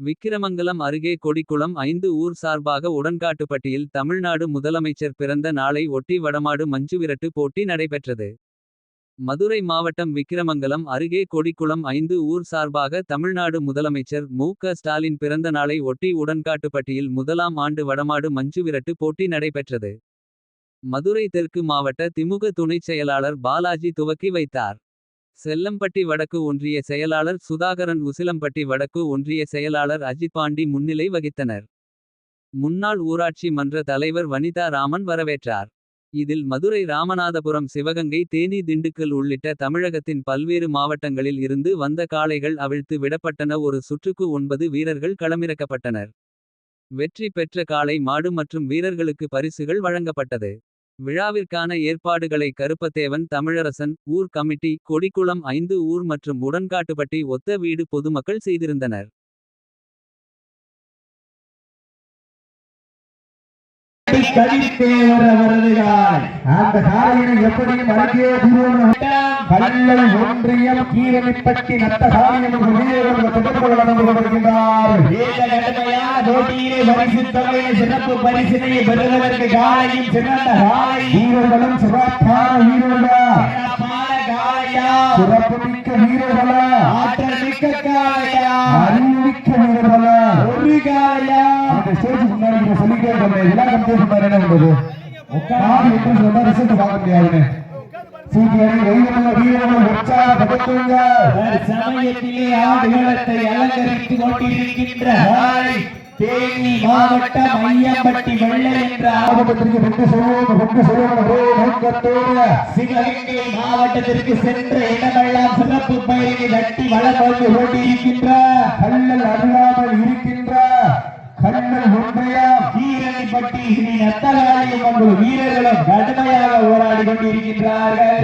விக்கிரமங்கலம் அருகே கொடிக்குளம் ஐந்து ஊர் சார்பாக உடன்காட்டுப்பட்டியில் தமிழ்நாடு முதலமைச்சர் பிறந்த நாளை ஒட்டி வடமாடு மஞ்சுவிரட்டு போட்டி நடைபெற்றது. மதுரை மாவட்டம் விக்கிரமங்கலம் அருகே கொடிக்குளம் ஐந்து ஊர் சார்பாக தமிழ்நாடு முதலமைச்சர் மு க ஸ்டாலின் பிறந்த நாளை ஒட்டி உடன்காட்டுப்பட்டியில் முதலாம் ஆண்டு வடமாடு மஞ்சுவிரட்டு போட்டி நடைபெற்றது. மதுரை தெற்கு மாவட்ட திமுக துணைச் செயலாளர் பாலாஜி துவக்கி வைத்தார். செல்லம்பட்டி வடக்கு ஒன்றிய செயலாளர் சுதாகரன் உசிலம்பட்டி வடக்கு ஒன்றிய செயலாளர் அஜித் பாண்டி முன்னிலை வகித்தனர். முன்னாள் ஊராட்சி மன்ற தலைவர் வனிதா ராமன் வரவேற்றார். இதில் மதுரை ராமநாதபுரம் சிவகங்கை தேனி திண்டுக்கல் உள்ளிட்ட தமிழகத்தின் பல்வேறு மாவட்டங்களில் இருந்து வந்த காளைகள் அவிழ்த்து விடப்பட்டன ஒரு சுற்றுக்கு ஒன்பது வீரர்கள் களமிறக்கப்பட்டனர். வெற்றி பெற்ற காளை மாடு மற்றும் வீரர்களுக்கு பரிசுகள் வழங்கப்பட்டது. விழாவிற்கான ஏற்பாடுகளை கருப்பத்தேவன் தமிழரசன் ஊர் கமிட்டி கொடிக்குளம் ஐந்து ஊர் மற்றும் உடன்காட்டுப்பட்டி ஒத்த வீடு பொதுமக்கள் செய்திருந்தனர். கடித்தேவர் அவரதுகால் அந்த காலையினை எப்படியும் அடக்கியே தீர்வோம் கல்லல் ஒன்றியம் கீரணிப்பட்டி நத்த வீரர்கள் தொடர்பு நடந்து கொண்டிருக்கின்றார். இந்த கடுமையான போட்டியிலே பரிசு தொகையை சிறப்பு பரிசினை பெறுவதற்கு காலையும் சிறந்த காலை. வீரர்களும் சிறப்பான வீரர்களா? சிறப்பான காளையா சிறப்பு மிக்க வீரர்களா? ஆற்றல் மிக்க காளையா அறிவுமிக்க வீரர்களா? ஒரு காளையா அந்த ஸ்டேஜ் முன்னாடி இதை சொல்லிட்டே இருந்தோமே விழா கம்பெனி மாதிரி என்ன பண்றது உட்கார்ந்து எப்படி சொன்னா ரிசல்ட் பார்க்க முடியாதுன்னு சீக்கிரம் வீரர்கள் வீரர்கள் உற்சாகப்படுத்துங்க சமயத்திலே ஆடுகளத்தை அலங்கரித்துக் கொண்டிருக்கின்ற தேனி மாவட்ட மையம்பட்டி வெள்ளை என்ற ஆபத்திற்கு ரெண்டு சொல்லுவோம் ரெண்டு சொல்லுவோம் சிவகங்கை மாவட்டத்திற்கு சென்ற இடமெல்லாம் சிறப்பு பயிரை தட்டி வளம் வந்து கல்லல் இருக்கின்ற கண்ணல் ஒன்றையாம் கீரணிப்பட்டி ஸ்ரீ நத்தகாளியம் வீரர்களும் கடுமையாக போராடி கொண்டிருக்கின்றார்கள்?